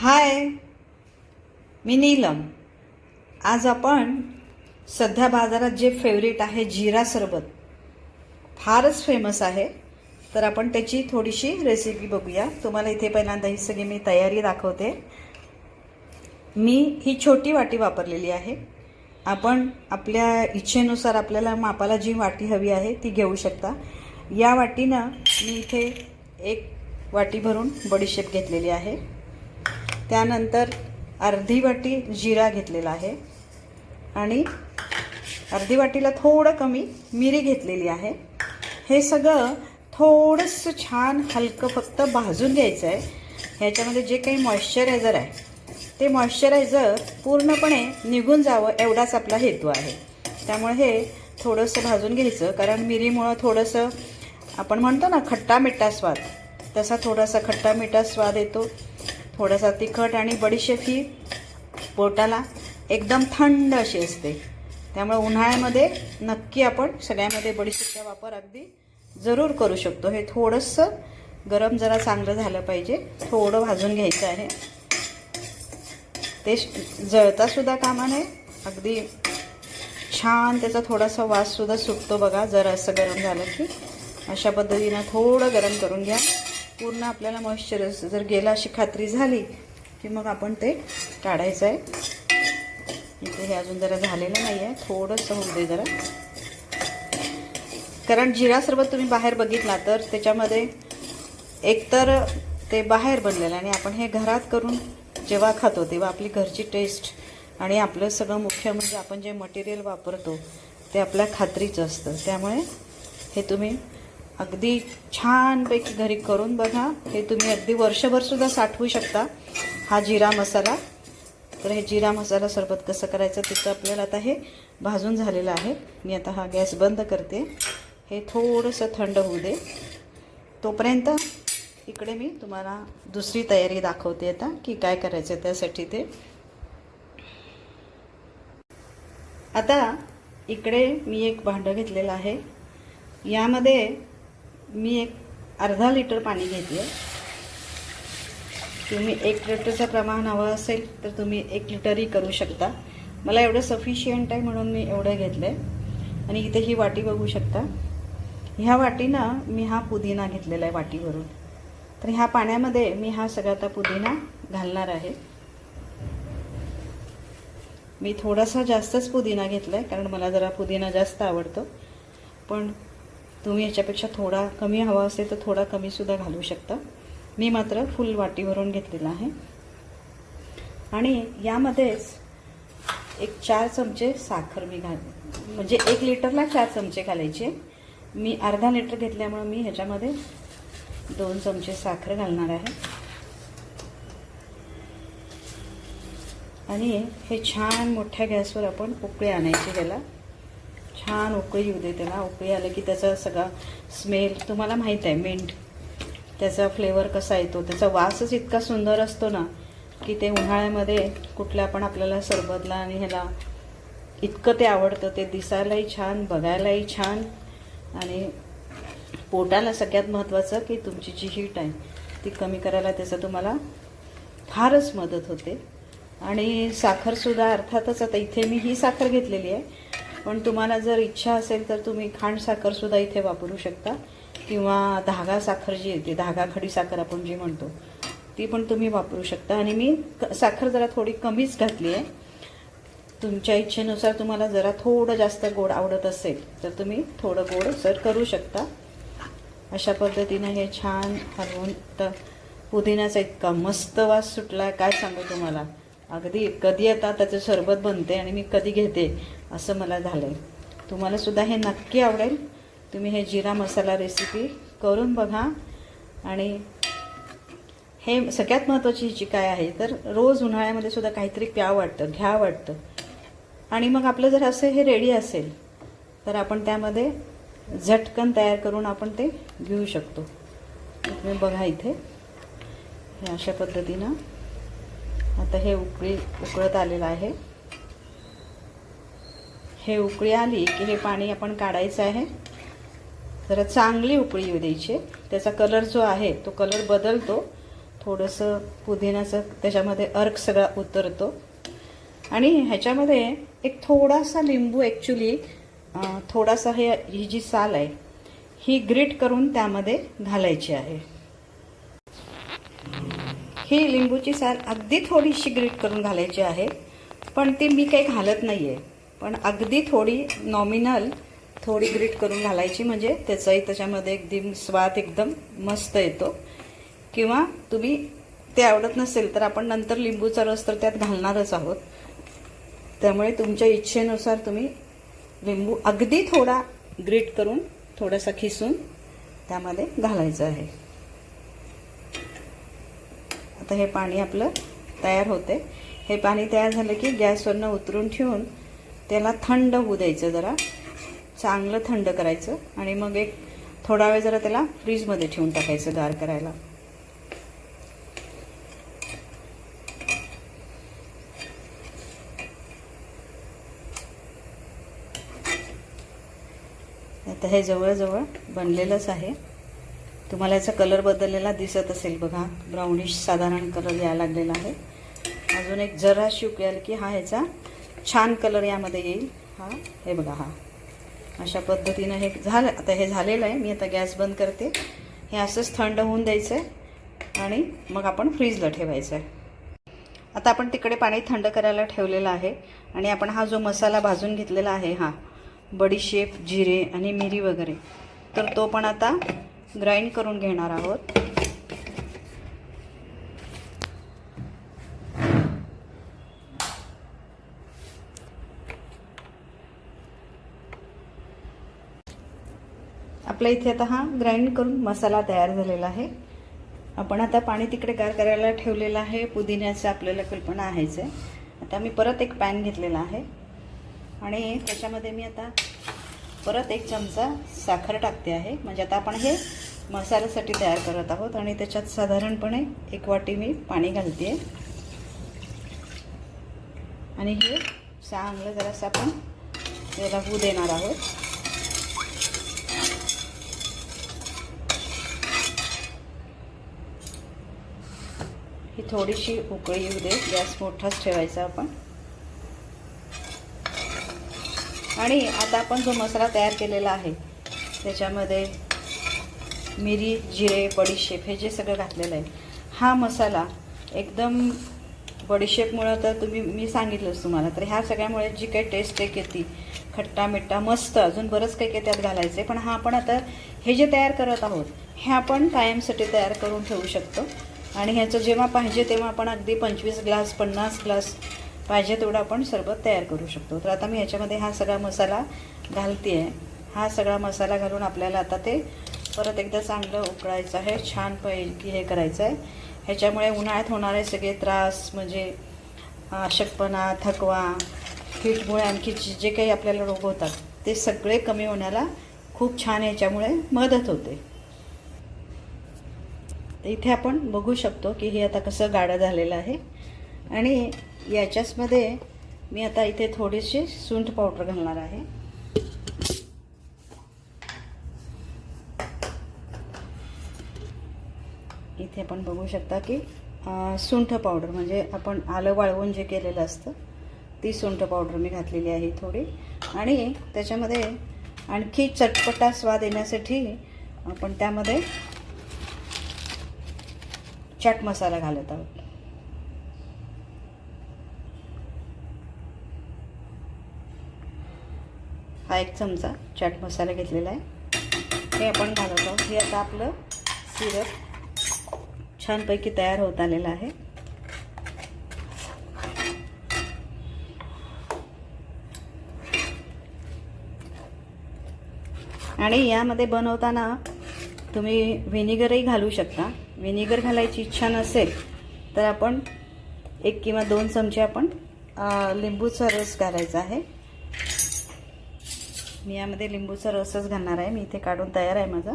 हाय मी नीलम. आज आपण सध्या बाजारात जे फेवरेट आहे जिरा सरबत फारच फेमस आहे. तर आपण त्याची थोडीशी रेसिपी बघूया. तुम्हाला इथे पहिल्यांदा ही सगळी मी तयारी दाखवते. मी ही छोटी वाटी वापरलेली आहे. आपण आपल्या इच्छेनुसार आपल्याला मापाला जी वाटी हवी आहे ती घेऊ शकता. या वाटीनं मी इथे एक वाटी भरून बडीशेप घेतलेली आहे. त्यानंतर अर्धी वाटी जिरा घेतलेला आहे. आणि अर्धी वाटीला थोडं कमी मिरी घेतलेली आहे. हे सगळं थोडंसं छान हलकं फक्त भाजून घ्यायचं आहे ह्याच्यामध्ये जे काही मॉइश्चरायझर आहे ते मॉइश्चरायझर पूर्णपणे निघून जावं एवढाच आपला हेतू आहे. त्यामुळे हे थोडंसं भाजून घ्यायचं कारण मिरीमुळं थोडंसं आपण म्हणतो ना खट्टा मिठा स्वाद तसा थोडासा खट्टा मिठा स्वाद येतो. थोडासा तिखट आणि बडीशेप ही पोटाला एकदम थंड अशी असते. त्यामुळे उन्हाळ्यामध्ये नक्की आपण सगळ्यामध्ये बडीशेपचा वापर अगदी जरूर करू शकतो. हे थोडंसं गरम जरा चांगलं झालं पाहिजे. थोडं भाजून घ्यायचं आहे. ते जळतासुद्धा कामा नये. अगदी छान त्याचा थोडासा वाससुद्धा सुटतो बघा. जर असं गरम झालं की अशा पद्धतीनं थोडं गरम करून घ्या. पूर्ण आपल्याला मॉइश्चर जर गेला अशी खात्री झाली की मग आपण ते काढायचं आहे इथे हे अजून जरा झालेलं नाही आहे थोडंसं होऊ दे जरा. कारण जिरा सरबत तुम्ही बाहेर बघितला तर त्याच्यामध्ये एकतर ते बाहेर बनलेलं आणि आपण हे घरात करून जेव्हा खातो तेव्हा आपली घरची टेस्ट आणि आपलं सगळं मुख्य म्हणजे आपण जे मटेरियल वापरतो ते आपल्या खात्रीचं असतं. त्यामुळे हे तुम्ही अगदी छानपैकी घरी करून बघा. हे तुम्ही अगदी वर्षभरसुद्धा साठवू शकता हा जिरा मसाला. तर हे जिरा मसाला सरबत कसं करायचं तिथं आपल्याला आता हे भाजून झालेलं आहे. मी आता हा गॅस बंद करते. हे थोडंसं थंड होऊ दे. तोपर्यंत इकडे मी तुम्हाला दुसरी तयारी दाखवते आता की काय करायचं त्यासाठी ते. आता इकडे मी एक भांडं घेतलेलं आहे. यामध्ये मी एक अर्धा लिटर पाणी घेते. तुम्ही एक लिटरचं प्रमाण हवं असेल तर तुम्ही एक लिटरही करू शकता. मला एवढं सफिशियंट आहे म्हणून मी एवढं घेतलं आहे आणि इथे ही वाटी बघू शकता. ह्या वाटीनं मी हा पुदिना घेतलेला आहे वाटीवरून. तर ह्या पाण्यामध्ये मी हा सगळा आता पुदिना घालणार आहे. मी थोडासा जास्तच पुदिना घेतला आहे कारण मला जरा पुदिना जास्त आवडतो. पण तुम्ही याच्यापेक्षा थोडा कमी हवा असेल तर थोडा कमीसुद्धा घालू शकता. मी मात्र फुल वाटी भरून घेतलेला आहे. आणि यामध्येच एक चार चमचे साखर मी घाल म्हणजे एक लिटरला चार चमचे घालायचे. मी अर्धा लिटर घेतल्यामुळं मी ह्याच्यामध्ये दोन चमचे साखर घालणार आहे. आणि हे छान मोठ्या गॅसवर आपण उकळे आणायची त्याला छान उकळी येऊ दे त्याला. उकळी आलं की त्याचा सगळा स्मेल तुम्हाला माहीत आहे मिंट त्याचा फ्लेवर कसा येतो त्याचा वासच इतका सुंदर असतो ना की ते उन्हाळ्यामध्ये कुठल्या पण आपल्याला सरबतला आणि ह्याला इतकं ते आवडतं ते दिसायलाही छान बघायलाही छान. आणि पोटाला सगळ्यात महत्त्वाचं की तुमची जी हीट आहे ती कमी करायला त्याचं तुम्हाला फारच मदत होते. आणि साखरसुद्धा अर्थातच आता इथे मी ही साखर घेतलेली आहे पण तुम्हाला जर इच्छा असेल तर तुम्ही खांड साखरसुद्धा इथे वापरू शकता. किंवा धागा साखर जी येते धागा खडी साखर आपण जी म्हणतो ती पण तुम्ही वापरू शकता. आणि मी क- साखर जरा थोडी कमीच घातली आहे. तुमच्या इच्छेनुसार तुम्हाला जरा थोडं जास्त गोड आवडत असेल तर तुम्ही थोडं गोड सर करू शकता. अशा पद्धतीनं हे छान हलवून तर पुदिन्याचा इतका मस्त वास सुटला काय सांगू तुम्हाला? अगदी कधी आता त्याचं सरबत बनते आणि मी कधी घेते. असं मला झालं आहे तुम्हालासुद्धा हे नक्की आवडेल. तुम्ही हे जिरा मसाला रेसिपी करून बघा. आणि हे सगळ्यात महत्त्वाची जी काय आहे तर रोज उन्हाळ्यामध्ये सुद्धा काहीतरी प्या वाटतं घ्या वाटतं. आणि मग आपलं जर असं हे रेडी असेल तर आपण त्यामध्ये झटकन तयार करून आपण ते घेऊ शकतो. तुम्ही बघा इथे. हे अशा पद्धतीनं आता हे उकळी उकळत आलेलं आहे. हे उकळी आली की हे पाणी आपण काढायचं आहे. जरा चांगली उकळी येऊ द्यायची. त्याचा कलर जो आहे तो कलर बदलतो. थोडंसं पुदिन्याचं त्याच्यामध्ये अर्क सगळा उतरतो. आणि ह्याच्यामध्ये एक थोडासा लिंबू ॲक्च्युली थोडासा हे ही जी साल आहे ही ग्रीट करून त्यामध्ये घालायची आहे. ही लिंबूची साल अगदी थोडीशी ग्रीट करून घालायची आहे पण ती मी काही घालत नाही आहे पण अगदी थोडी नॉमिनल थोडी ग्रीट करून घालायची म्हणजे त्याचाही त्याच्यामध्ये एकदम स्वाद एकदम मस्त येतो. किंवा तुम्ही ते आवडत नसेल तर आपण नंतर लिंबूचा रस तर त्यात घालणारच आहोत. त्यामुळे तुमच्या इच्छेनुसार तुम्ही लिंबू अगदी थोडा ग्रीट करून थोडासा खिसून त्यामध्ये घालायचं आहे. आता हे पाणी आपलं तयार होते. हे पाणी तयार झालं की गॅसवरनं उतरून ठेवून त्याला थंड होऊ द्यायचं जरा. चांगलं थंड करायचं. आणि मग एक थोडा वेळ जरा त्याला फ्रीजमध्ये ठेवून टाकायचं गार करायला. आता हे जवळजवळ बनलेलंच आहे. तुम्हाला याचा कलर बदललेला दिसत असेल बघा. ब्राउनिश साधारण कलर यायला लागलेला आहे. अजून एक जरा उकळेल की हा ह्याचा छान कलर यामध्ये येईल. हा हे बघा हा. अशा पद्धतीनं हे झालं आता हे झालेलं आहे. मी आता गॅस बंद करते. हे असंच थंड होऊन द्यायचं आहे आणि मग आपण फ्रीजला ठेवायचं आहे आता आपण तिकडे पाणी थंड करायला ठेवलेलं आहे. आणि आपण हा जो मसाला भाजून घेतलेला आहे हा बडीशेप जिरे आणि मिरी वगैरे तर तो पण आता ग्राइंड करून घेणार आहोत. आपल्या इथे आता हा ग्राइंड करून मसाला तयार झालेला आहे. आपण आता पाणी तिकडे गार करायला ठेवलेलं आहे. पुदिन्याचं आपल्याला कल्पना आहेच आहे. आता मी परत एक पॅन घेतलेला आहे. आणि त्याच्यामध्ये मी आता परत एक चमचा साखर टाकते आहे. म्हणजे आता आपण हे मसाल्यासाठी तयार करत आहोत. आणि त्याच्यात साधारणपणे एक वाटी मी पाणी घालते. आणि हे चांगलं जरासं आपण याला होऊ देणार आहोत. ही थोडीशी उकळी येऊ दे. गॅस मोठाच ठेवायचा आपण. आणि आता आपण जो मसाला तयार केलेला आहे त्याच्यामध्ये मिरी जिरे बडीशेप हे जे सगळं घातलेलं आहे हा मसाला एकदम बडीशेपमुळं तर तुम्ही मी सांगितलंच तुम्हाला तर ह्या सगळ्यामुळे जी काही टेस्ट एक येते खट्टा मिठ्ठा मस्त अजून बरंच काही काही त्यात घालायचं आहे पण हा आपण आता हे जे तयार करत आहोत हे आपण कायमसाठी तयार करून ठेवू शकतो. आणि ह्याचं जेव्हा पाहिजे तेव्हा आपण अगदी पंचवीस ग्लास पन्नास ग्लास पाहिजे तेवढं आपण सरबत तयार करू शकतो. तर आता मी ह्याच्यामध्ये हा सगळा मसाला घालते आहे हा सगळा मसाला घालून आपल्याला आता ते परत एकदा चांगलं उकळायचं आहे. छान पैकी हे करायचं आहे ह्याच्यामुळे उन्हाळ्यात होणारे सगळे त्रास म्हणजे अशक्तपणा थकवा हिटमुळे आणखी जे जे काही आपल्याला रोग होतात ते सगळे कमी होण्याला खूप छान ह्याच्यामुळे मदत होते. तर इथे आपण बघू शकतो की हे आता कसं गाढं झालेलं आहे. आणि याच्याचमध्ये मी आता इथे थोडीशी सुंठ पावडर घालणार आहे. इथे आपण बघू शकता की सुंठ पावडर म्हणजे आपण आलं वाळवून जे केलेलं असतं ती सुंठ पावडर मी घातलेली आहे थोडी. आणि त्याच्यामध्ये आणखी चटपटा स्वाद येण्यासाठी आपण त्यामध्ये चाट मसाला घालत आहोत. हा एक चमचा चाट मसाला घेतलेला आहे. हे आपण घालत आहोत. हे आता आपलं सिरप छानपैकी तयार होत आलेलं आहे. आणि यामध्ये बनवताना तुम्ही व्हिनेगरही घालू शकता. व्हिनेगर घालायची इच्छा नसेल तर आपण एक किंवा दोन चमचे आपण लिंबूचा रस घालायचा आहे. मी यामध्ये लिंबूचा रसच घालणार आहे. मी इथे काढून तयार आहे माझा.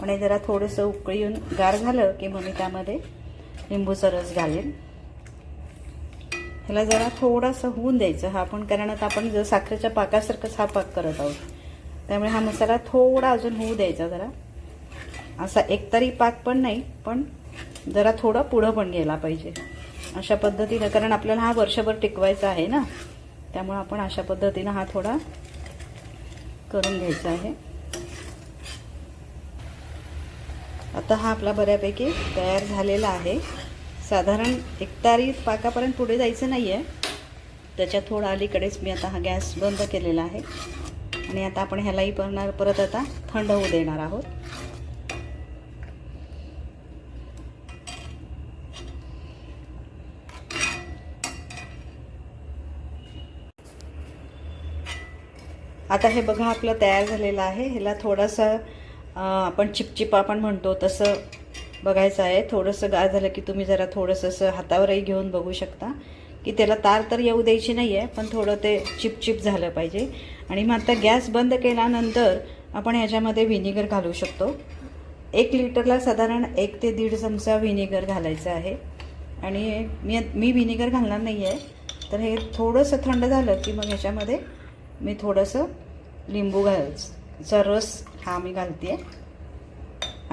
पण हे जरा थोडंसं उकळी येऊन गार झालं की मग मी त्यामध्ये लिंबूचा रस घालेन. ह्याला जरा थोडासा होऊन द्यायचं. हा आपण कारण आता आपण जर साखरेच्या पाकासारखंच हा पाक करत आहोत. त्यामुळे हा मसाला थोडा अजून होऊ द्यायचा जरा. असा एकतरी पाक पण नाही पण जरा थोडं पुढं पण गेला पाहिजे. अशा पद्धतीनं कारण आपल्याला हा वर्षभर टिकवायचा आहे ना त्यामुळं आपण अशा पद्धतीनं हा थोडा करून घ्यायचा आहे. आता हा आपला बऱ्यापैकी तयार झालेला आहे. साधारण एकतारी पाकापर्यंत पुढे जायचं नाही आहे त्याच्या थोडं अलीकडेच मी आता हा गॅस बंद केलेला आहे. आणि आता आपण ह्यालाही परणार परत आता थंड होऊ देणार आहोत. आता हे बघा आपलं तयार झालेलं आहे. ह्याला थोडंसं आपण चिपचिपा आपण म्हणतो तसं बघायचं आहे. थोडंसं गार झालं की तुम्ही जरा थोडंसं असं हातावरही घेऊन बघू शकता. की त्याला तार तर येऊ द्यायची नाही आहे पण थोडं ते चिपचिप झालं पाहिजे. आणि मग आता गॅस बंद केल्यानंतर आपण ह्याच्यामध्ये व्हिनेगर घालू शकतो. एक लिटरला साधारण एक ते दीड चमचा व्हिनेगर घालायचं आहे. आणि मी मी व्हिनेगर घालणार नाही आहे तर हे थोडंसं थंड झालं की मग ह्याच्यामध्ये मी थोडंसं लिंबू घालचा रस हा मी घालते.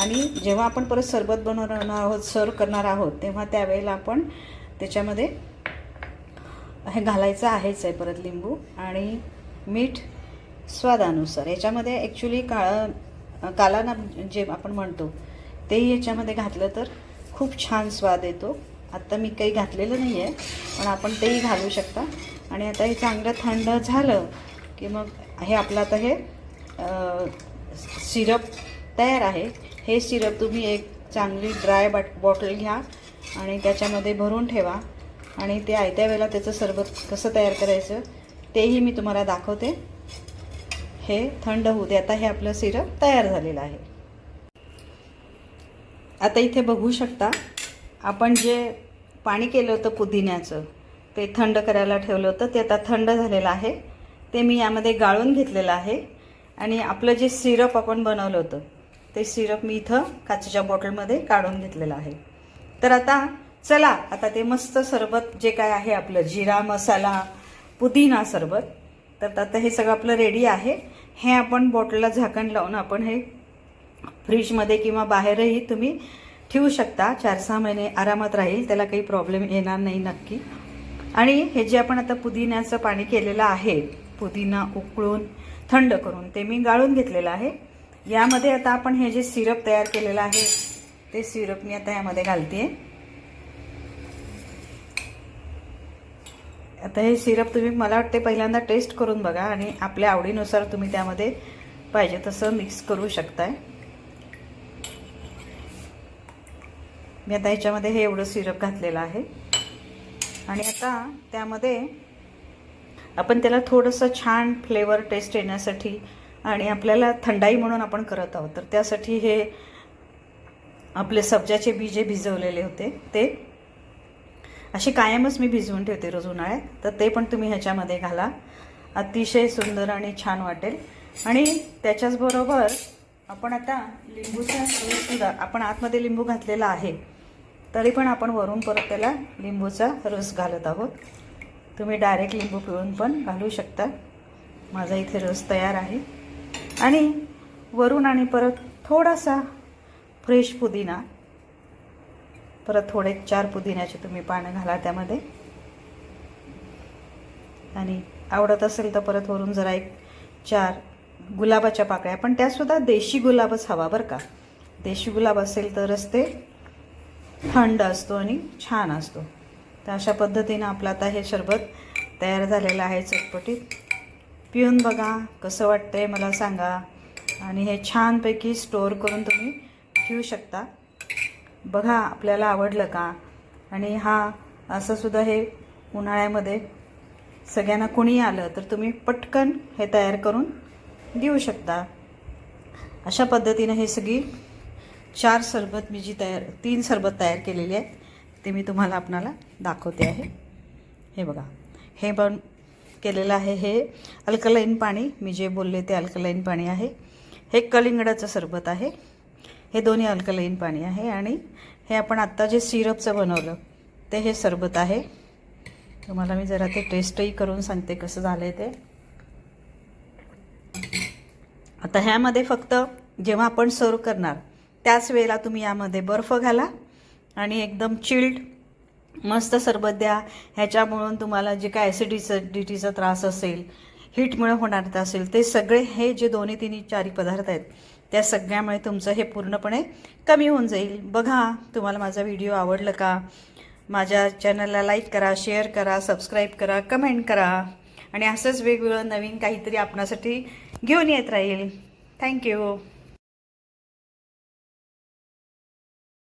आणि जेव्हा आपण परत सरबत बनवणार आहोत सर्व करणार आहोत तेव्हा त्यावेळेला आपण त्याच्यामध्ये हे घालायचं आहेच आहे परत लिंबू आणि मीठ स्वादानुसार. याच्यामध्ये ॲक्च्युली काळा कालाना जे आपण म्हणतो तेही याच्यामध्ये घातलं तर खूप छान स्वाद येतो. आत्ता मी काही घातलेलं नाही आहे पण आपण तेही घालू शकता. आणि आता हे चांगलं थंड झालं की मग हे आपलं आता हे सिरप तयार आहे. हे सिरप तुम्ही एक चांगली ड्राय बाट बॉटल घ्या आणि त्याच्यामध्ये भरून ठेवा. आणि ते आयत्या वेळेला त्याचं सरबत कसं तयार करायचं तेही मी तुम्हाला दाखवते. हे थंड होऊ दे. आता हे आपलं सिरप तयार झालेलं आहे. आता इथे बघू शकता आपण जे पाणी केलं होतं पुदिन्याचं ते थंड करायला ठेवलं होतं ते आता थंड झालेलं आहे. ते मी यामध्ये गाळून घेतलेलं आहे. आणि आपलं जे सिरप आपण बनवलं होतं ते सिरप मी इथं काचेच्या बॉटलमध्ये काढून घेतलेलं आहे. तर आता चला आता ते मस्त सरबत जे काय आहे आपलं जिरा मसाला पुदिना सरबत तर आता हे सगळं आपलं रेडी आहे. हे आपण बॉटलला झाकण लावून आपण हे फ्रीजमध्ये किंवा बाहेरही तुम्ही ठेवू शकता. चार सहा महिने आरामात राहील त्याला काही प्रॉब्लेम येणार नाही नक्की. आणि हे जे आपण आता पुदिन्याचं पाणी केलेलं आहे पुदिना उकळून थंड करून ते मी गाळून घेतलेलं आहे. यामध्ये आता आपण हे जे सिरप तयार केलेलं आहे ते सिरप मी आता यामध्ये घालते आता हे सिरप तुम्ही मला वाटते पहिल्यांदा टेस्ट करून बघा आणि आपल्या आवडीनुसार तुम्ही त्यामध्ये पाहिजे तसं मिक्स करू शकताय. मी आता ह्याच्यामध्ये हे एवढं सिरप घातलेलं आहे. आणि आता त्यामध्ये आपण त्याला थोडंसं छान फ्लेवर टेस्ट येण्यासाठी आणि आपल्याला थंडाई म्हणून आपण करत आहोत. तर त्यासाठी हे आपले सब्जाचे बीजे भिजवलेले होते. ते असे कायमच मी भिजवून ठेवते रोज उन्हाळ्यात. तर ते पण तुम्ही ह्याच्यामध्ये घाला. अतिशय सुंदर आणि छान वाटेल. आणि त्याच्याचबरोबर आपण आता लिंबूचा रससुद्धा आपण आतमध्ये लिंबू घातलेला आहे तरी पण आपण वरून परत त्याला लिंबूचा रस घालत आहोत. तुम्ही डायरेक्ट लिंबू पिळून पण घालू शकता. माझा इथे रस तयार आहे. आणि वरून आणि परत थोडासा फ्रेश पुदिना. परत थोडे चार पुदिन्याचे तुम्ही पानं घाला त्यामध्ये. आणि आवडत असेल तर परत वरून जरा एक चार गुलाबाच्या पाकळ्या. पण त्यासुद्धा देशी गुलाबच हवा बरं का. देशी गुलाब असेल तरच ते थंड असतो आणि छान असतो. तर अशा पद्धतीनं आपलं आता हे सरबत तयार झालेलं आहे चटपटीत. पिऊन बघा कसं वाटतंय मला सांगा. आणि हे छानपैकी स्टोअर करून तुम्ही ठेवू शकता. बघा आपल्याला आवडलं का? आणि हा असं सुद्धा हे उन्हाळ्यामध्ये सगळ्यांना कोणी आलं तर तुम्ही पटकन हे तयार करून देऊ शकता. अशा पद्धतीनं हे सगळी चार सरबत मी जी तयार तीन सरबत तयार केलेली आहेत. ते मी तुम्हाला आपणाला दाखवते आहे. हे बघा. हे पण केलेलं आहे हे अल्कलाईन पाणी. मी जे बोलले ते अल्कलाईन पाणी आहे. हे कलिंगडाचं सरबत आहे. हे दोन्ही अल्कलाईन पाणी आहे आणि हे आपण आत्ता जे सिरपचं बनवलं ते हे सरबत आहे. तुम्हाला मी जरा ते टेस्टही करून सांगते कसं झालं आहे ते. आता ह्यामध्ये फक्त जेव्हा आपण सर्व करणार त्याच वेळेला तुम्ही यामध्ये बर्फ घाला. आणि एकदम चिल्ड मस्त सरबत द्या. ह्याच्यामुळून तुम्हाला जे काय ॲसिडिसिटीचा त्रास असेल हीटमुळे होणार असेल ते सगळे हे जे दोन्ही तिन्ही चारी पदार्थ आहेत त्या सगळ्यामुळे तुमचं हे पूर्णपणे कमी होऊन जाईल. बघा तुम्हाला माझा व्हिडिओ आवडलं का? माझ्या चॅनलला लाईक करा शेअर करा सबस्क्राईब करा कमेंट करा. आणि असंच वेगवेगळं नवीन काहीतरी आपणासाठी घेऊन येत राहील. थँक्यू